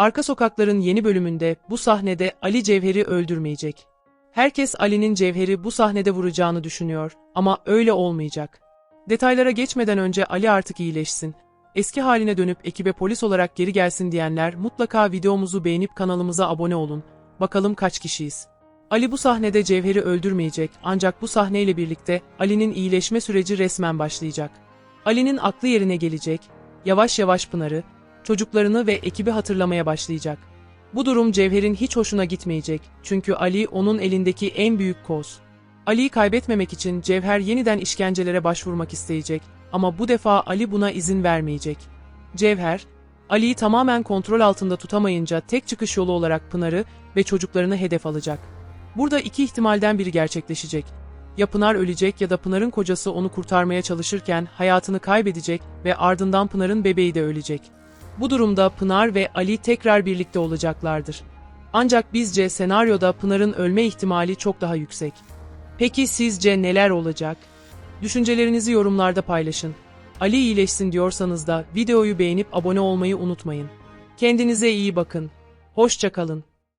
Arka Sokakların yeni bölümünde bu sahnede Ali Cevher'i öldürmeyecek. Herkes Ali'nin Cevher'i bu sahnede vuracağını düşünüyor ama öyle olmayacak. Detaylara geçmeden önce Ali artık iyileşsin. Eski haline dönüp ekibe polis olarak geri gelsin diyenler mutlaka videomuzu beğenip kanalımıza abone olun. Bakalım kaç kişiyiz. Ali bu sahnede Cevher'i öldürmeyecek ancak bu sahneyle birlikte Ali'nin iyileşme süreci resmen başlayacak. Ali'nin aklı yerine gelecek, yavaş yavaş Pınar'ı, çocuklarını ve ekibi hatırlamaya başlayacak. Bu durum Cevher'in hiç hoşuna gitmeyecek çünkü Ali onun elindeki en büyük koz. Ali'yi kaybetmemek için Cevher yeniden işkencelere başvurmak isteyecek ama bu defa Ali buna izin vermeyecek. Cevher, Ali'yi tamamen kontrol altında tutamayınca tek çıkış yolu olarak Pınar'ı ve çocuklarını hedef alacak. Burada iki ihtimalden biri gerçekleşecek. Ya Pınar ölecek ya da Pınar'ın kocası onu kurtarmaya çalışırken hayatını kaybedecek ve ardından Pınar'ın bebeği de ölecek. Bu durumda Pınar ve Ali tekrar birlikte olacaklardır. Ancak bizce senaryoda Pınar'ın ölme ihtimali çok daha yüksek. Peki sizce neler olacak? Düşüncelerinizi yorumlarda paylaşın. Ali iyileşsin diyorsanız da videoyu beğenip abone olmayı unutmayın. Kendinize iyi bakın. Hoşça kalın.